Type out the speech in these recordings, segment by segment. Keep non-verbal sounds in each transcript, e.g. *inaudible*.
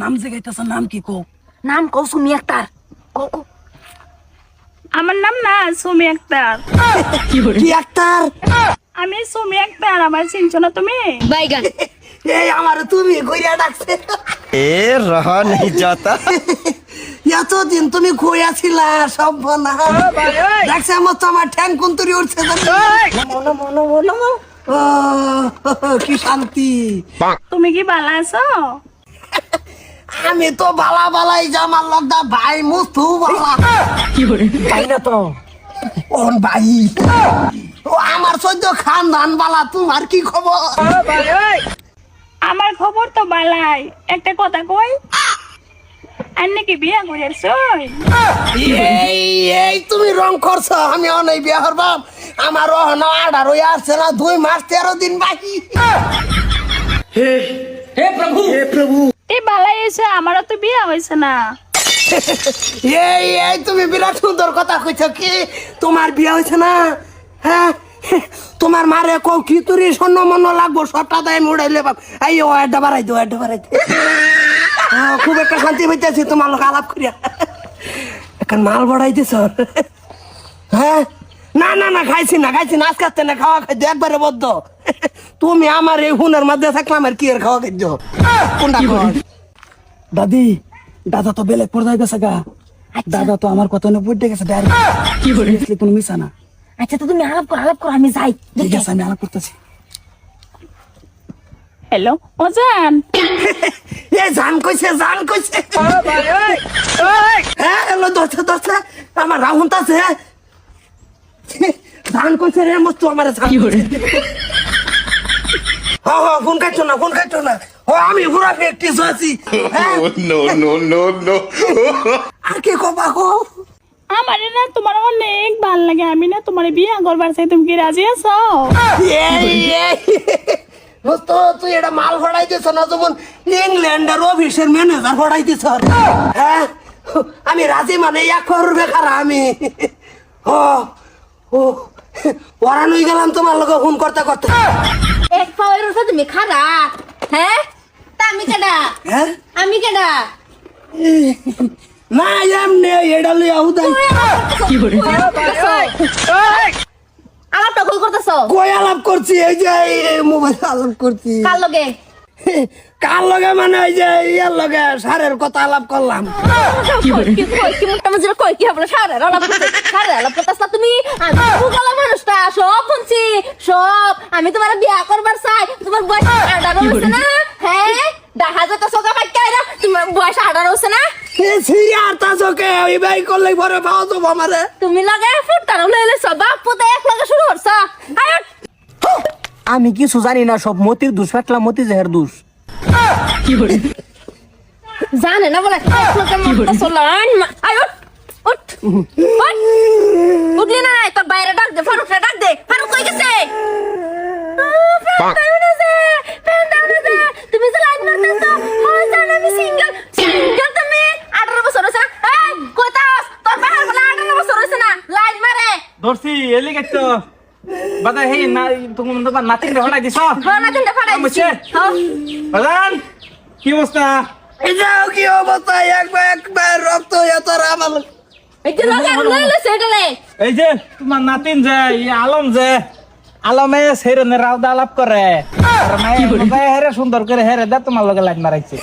নাম জিগাইতেছ নাম কি কো নাম কও সুমি আক্তার। কো কও। আমার নাম না সুমি আক্তার। কি আক্তার? আমি সুমি আক্তার আমার চিনছো না তুমি? বাইগান। এই আমার তুমি ঘুরিয়া ডাকছে। এ রহা নেই যাতা এতদিন তুমি ঘুরিয়া ছিল সম্পনা। ডাকছে আমার তো আমার ঠ্যাং কুন্তরি উঠছে কি শান্তি। তুমি কি ভালো আছো? আমি তো বালা বালাই জামার লগদা ভাই মুস্তু বালা। ভাই না তো। ওন ভাই। ও আমার সদ্য খানদান বালা তোমার কি খবর? আমার খবর তো বালাই। একটা কথা কই? আর নাকি বিয়া করেছ এই এই তুমি রং করছ আমি অনেক বিয়া হরবাম আমার অহন আডার হয়ে আসছে না দুই মাস তেরো দিন বাকি। সুন্দর কথা কি? তোমার না? হ্যাঁ? তোমার মারে কও কি তুরি স্বর্ণ লাগবো, সবটা দায় উড়াইলে বাপ খুব একটা শান্তি হইতেছি তোমার লোক আলাপ করিয়া। এখন মাল বড়াই দিছ হ্যাঁ? না না না, খাইছি না খাইছি না, আজকে না, খাওয়া খাইছো একবারে বদ্ধ। তুমি আমার এই হুনের মধ্যে থাকলাম আর কি আর খাওয়া কোনটা দাদি দাদা তো বেলেগ পর্দায় গেছে গা। দাদা তো আমার কথা পড়তে গেছে ডাইরেক্ট কোনো মিশা না। আচ্ছা তো তুমি আলাপ করো আলাপ করো আমি যাই। ঠিক আছে আমি আলাপ করতেছি। হ্যালো অজান। *laughs* এ জান কইছে জান কইছে। হ্যাঁ এলো দছে দছে আমার রাহুন তাছে *laughs* জান কইছে রে মস্ত আমার জান হ হ ফোন কাটছো না ফোন কাটছো না। ও আমি পুরা প্র্যাকটিস আছি হ্যাঁ? *laughs* আর কি কবা কো? আমার না তোমার অনেক ভালো লাগে। আমি না তোমার বিয়া করবার চাই। তুমি কি রাজি আছো? দোস্ত তুই এটা মাল না যেমন ইংল্যান্ডের অফিসের ম্যানেজার ফড়াই দিছ হ্যাঁ? আমি রাজি মানে এক আমি। ও ও। ওরা নই গেলাম তোমার লোক ফোন করতে করতে। পাওয়ার উঠে তুমি খারা হ্যাঁ তা আমি কেডা হ্যাঁ আমি কেডা না এমনি এটা লইয়া উদাই আলাপটা কই করতেছো কই আলাপ করছি এই যে মোবাইল আলাপ করছি কার লগে কার লগে মানে এই যে ইয়ার লগে সারের কথা আলাপ করলাম কি কই কি মুখটা মজুর কই কি হবে সারে আলাপ করতে সারে আলাপ করতেছ তুমি আমি ভুগালা মানুষটা সব শুনছি সব। আমি তোমার বিয়া করবার চাই। তোমার বয়স আঠারো হয়েছে না? হ্যাঁ? দেখা যেত সোজা পাইকাইরা তোমার বয়স আঠারো হয়েছে না? সিরিয়ার তাজকে ওই বাই করলে পরে পাওয়া যাব আমারে। তুমি লাগে ফুটতানো লইলে সব পুতে এক লগে শুরু করছ। আয় আমি কিছু জানি না সব মতির দোষ ফেটলা মতি জেহের দোষ। জানে না বলে চলান আয়। উঠলি না? নাই তোর বাইরে ডাক দে ফারুক ডাক দে। ফারুক কই গেছে। তুমি যে লাইট মারতেছো হয় জানো আমি সিঙ্গেল সিঙ্গেল তুমি? আঠারো বছর হয়েছে না? এই কোথাস তোর বাহার বলে আঠারো বছর হয়েছে না? লাইট মারে। ধরছি এলি গেছো বাদা হে না তুমি তোমার নাতিন হলাই দিছ? গলা তিনটা ফাটাই দিছি। আমছে। হ্যাঁ। বাদান কি অবস্থা? এই যে কি অবস্থা? একবার একবার রক্ত হয়ে তোর আমার এই যে তোমার নাতিন যে আলম যে আলমে সেরনে রাউদা আলাপ করে। হেরে সুন্দর করে হেরে দে তোমার লগে লাইন মারাইছে।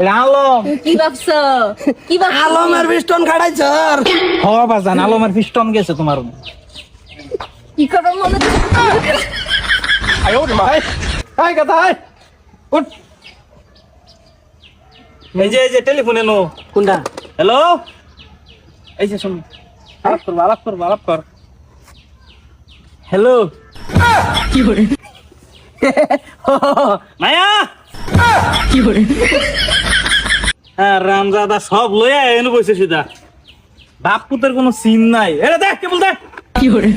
এটা আলম। কি ভাবছ? কি ভাবছ? আলমের বিষ্টন খাড়াইছ হ বাজান আলমের পিস্টন গেছে তোমার। কি করো মনে আয় ভাই হাই কথা হাই উঠ। এই যে এই যে টেলিফোনে নো। কোনটা? হ্যালো এই যে শুন, আলাপ করব আলাপ করব, আলাপ কর। হ্যালো কি করে মায়া? কি করে হ্যাঁ রামজাদা সব লইয়া এনে বসে সিধা। বাপ পুতের কোনো সিন নাই। এটা দেখ কেবল দেখ কি করে